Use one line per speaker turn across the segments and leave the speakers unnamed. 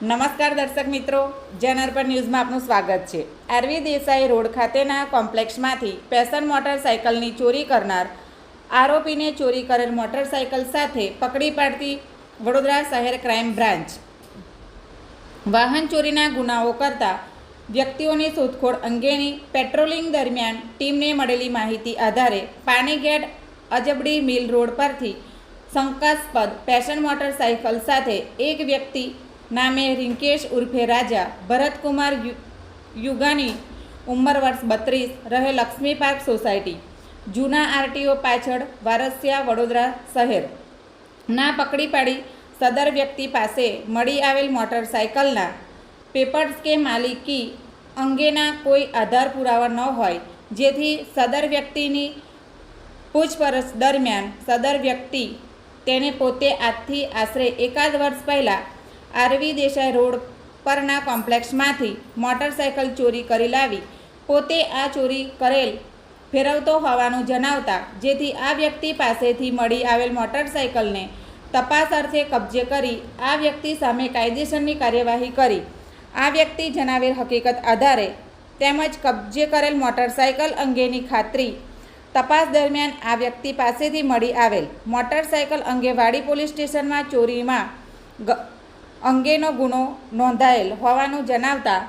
નમસ્કાર દર્શક મિત્રો જનરપર ન્યૂઝમાં આપનું સ્વાગત છે. આરવી દેસાઈ રોડ ખાતેના કોમ્પ્લેક્સમાંથી પેશન મોટરસાયકલની ચોરી કરનાર આરોપીને ચોરી કરેલ મોટરસાયકલ સાથે પકડી પાડતી વડોદરા શહેર ક્રાઇમ બ્રાન્ચ. વાહન ચોરીના ગુનાઓ કરતા વ્યક્તિઓની શોધખોળ અંગેની પેટ્રોલિંગ દરમિયાન ટીમને મળેલી માહિતી આધારે પાણીગેટ અજબડી મિલ રોડ પરથી શંકાસ્પદ પેશન મોટરસાયકલ સાથે એક વ્યક્તિ નામે રિંકેશ ઉર્ફે રાજા. ભરતકુમાર યુ, યુગાની ઉંમર વર્ષ બત્રીસ, રહે લક્ષ્મી પાર્ક સોસાયટી. જૂના આરટીઓ પાછળ વારસિયા વડોદરા શહેર. ના પકડી પાડી સદર વ્યક્તિ પાસે મળી આવેલ મોટરસાયકલના પેપર્સ કે માલિકી અંગેના કોઈ આધાર પુરાવા ન હોય. જેથી સદર વ્યક્તિની પૂછપરછ દરમિયાન સદર વ્યક્તિ તેને પોતે આજથી આશરે એકાદ વર્ષ પહેલાં આરવી દેસાઈ રોડ પરના કોમ્પ્લેક્સમાંથી મોટરસાયકલ ચોરી કરી લાવી. પોતે આ ચોરી કરેલ ફેરવતો હોવાનું જણાવતા જેથી આ વ્યક્તિ પાસેથી મળી આવેલ મોટરસાયકલને તપાસ અર્થે કબજે કરી આ વ્યક્તિ સામે કાયદેસરની કાર્યવાહી કરી. આ વ્યક્તિ જણાવેલ હકીકત આધારે તેમજ કબજે કરેલ મોટરસાયકલ અંગેની ખાતરી. તપાસ દરમિયાન આ વ્યક્તિ પાસેથી મળી આવેલ મોટરસાયકલ અંગે વાડી પોલીસ સ્ટેશનમાં ચોરીમાં અંગેનો ગુનો નોંધાયેલ હોવાનું જણાવતા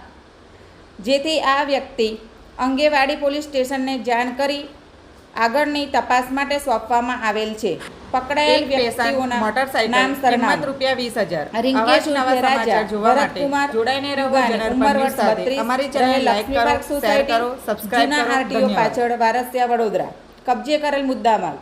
જેથી આ વ્યક્તિ અંગેવાડી પોલીસ સ્ટેશનને જાણ કરી આગળની તપાસ માટે સોંપવામાં આવેલ છે. પકડાયેલ વ્યક્તિઓના નામ સરનામું
રૂપિયા વીસ હજાર.
રિંકેશ
આવા જ નવા
ઉર્ફે રાજા,
સમાચાર જોવા માટે
ભરતકુમાર
જોડાઈને રહો
યુગાની,
જનરપર
ઉંમર વર્ષ
સાથે.
32,
અમારી
રહે
channel like
Laxmi park society, જૂના આરટીઓ પાછળ વારસિયા વડોદરા. કબજે કરેલ મુદ્દામાલ.